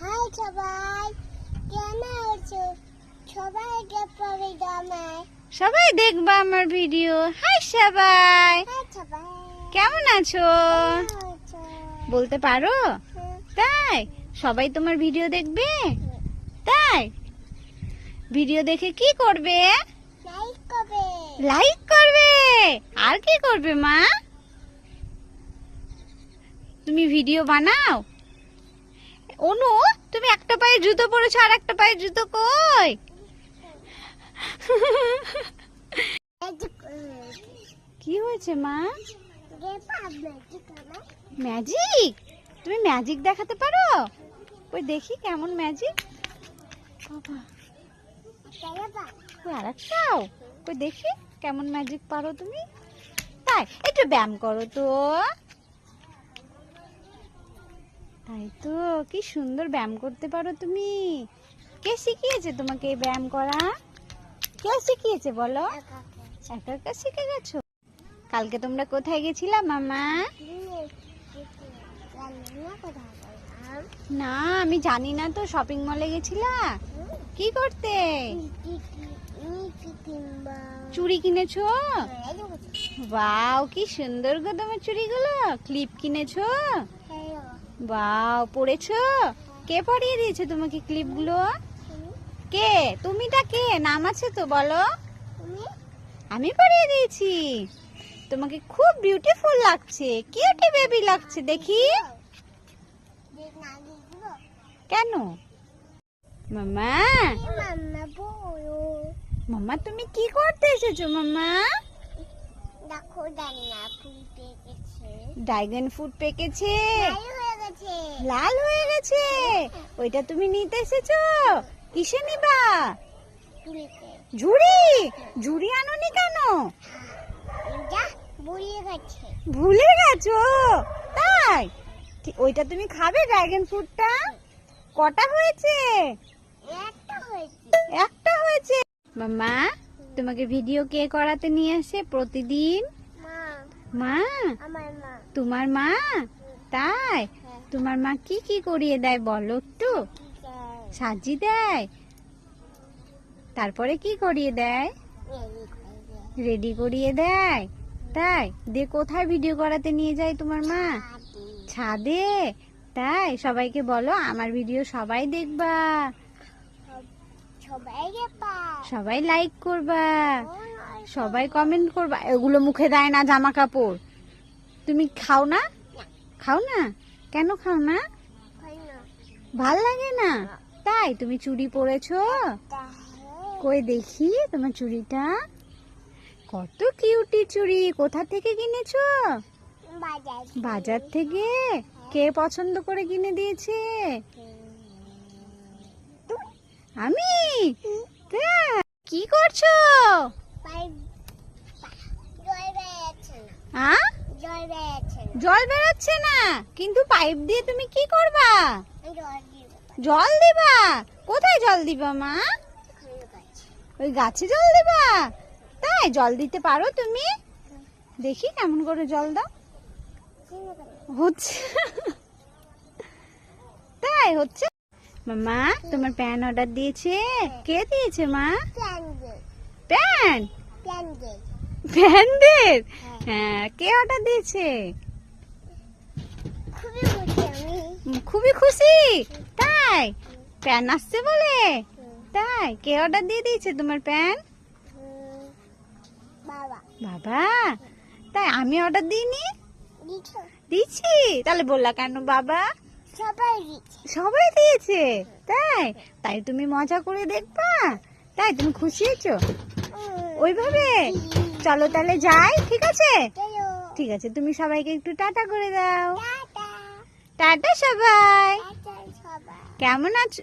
High সবাই কেমন আছো? সবাইকে পরে জানাই সবাই দেখবা আমার ভিডিও। হাই সবাই। কেমন আছো? বলতে পারো? তাই সবাই তোমার ভিডিও দেখবে? তাই ভিডিও দেখে কি করবে? লাইক করবে। লাইক করবে? আর কি করবে মা? তুমি ভিডিও বানাও? অনু, তুমি একটা পায়ে জুতো পরেছো আর একটা পায়ে জুতো কই? কি হয়েছে, মা? ম্যাজিক? তুমি ম্যাজিক দেখাতে পারো? ওই দেখি কেমন ম্যাজিক। আর একটাও ওই দেখি কেমন ম্যাজিক পারো তুমি। তাই, একটু ব্যায়াম করো তো। তাই তো কি সুন্দর ব্যায়াম করতে পারো তুমি। কে শিখিয়েছে তোমাকে এই ব্যায়াম করা? কে শিখিয়েছে বলো? একা একা শিখে গেছো? কালকে তোমরা কোথায় গেছিলা মামা? না আমি জানি না তো শপিং মলে গেছিলা? কি করতে? চুড়ি কিনেছো? এই যে বাও কি সুন্দর গো তোমার চুড়িগুলো। ক্লিপ কিনেছো? বাও পরেছো কে পরিয়ে দিয়েছে তোমাকে ক্লিপগুলো? কে? তুমিটা কে? নাম আছে তো বলো। আমি পরিয়ে দিয়েছি। তোমাকে খুব বিউটিফুল লাগছে। কিউটি বেবি লাগছে দেখি। কেন? মামা মাম্মা মামা তুমি কি করতে এসেছ মামা দেখো ড্রাগন ফ্রুট পেকেছে। লাল হয়ে গেছে। ওইটা তুমি নিতে এসেছ? কিসে নিবা? ঝুড়ি? ঝুড়ি আনোনি কেন? যা বুড়িয়ে গেছে। ভুলে গেছো? তাই? ওইটা তুমি খাবে ড্রাগন ফ্রুটটা কটা হয়েছে? একটা হয়েছে। একটা হয়েছে। মামা তোমাকে ভিডিও কে করাতে নিয়ে আসে প্রতিদিন? মা। মা? আমার মা। তোমার মা? তাই? তোমার মা কি কি করিয়ে দেয় বলো একটু? সাজি দেয়। তারপরে কি করিয়ে দেয়? রেডি করিয়ে দেয়। তাই, দিয়ে কোথায় ভিডিও করাতে নিয়ে যায় তোমার মা? ছাদে। তাই, সবাইকে বলো আমার ভিডিও সবাই দেখবা। সবাই লাইক করবা। সবাই কমেন্ট করবা। এগুলো মুখে দেয় না জামা কাপড়। তুমি খাও না? খাও না? কেন খাও না? ভালো লাগে না? তাই তুমি চুড়ি পরেছো? কই দেখি তোমার চুড়িটা? কত কিউটি চুড়ি কোথা থেকে কিনেছো? বাজার থেকে? কে পছন্দ করে কিনে দিয়েছে? আমি? কি করছ? আ জল বেরোচ্ছে না। কিন্তু পাইপ দিয়ে তুমি কি করবা? জল দিবা? কোথায় জল দিবা মা? ওই গাছে জল দিবা? তাই জল দিতে পারো তুমি? দেখি কেমন করে জল দাও। হচ্ছে। তাই হচ্ছে। মামা তোমার প্যান অর্ডার দিয়েছে। কে দিয়েছে মা? প্যান প্ল্যান দে প্যানদের হ্যাঁ কে অর্ডার দিয়েছে খুবই খুশি আমি উম, খুবই খুশি। তাই প্যান আসছে বলে? তাই কে অর্ডার দিয়ে দিয়েছে তোমার প্যান? বাবা। বাবা? তাই আমি অর্ডার দিইনি? দিচ্ছি? তাহলে বললা কেন বাবা? সবাই সবাই দিয়েছে? তাই তাই তুমি মজা করে দেখবা। তাই তুমি খুশি হয়েছো? ওইভাবে? চলো তাহলে যাই ঠিক আছে? ঠিক আছে তুমি সবাইকে একটু টাটা করে দাও। টাটা সবাই। কেমন আছো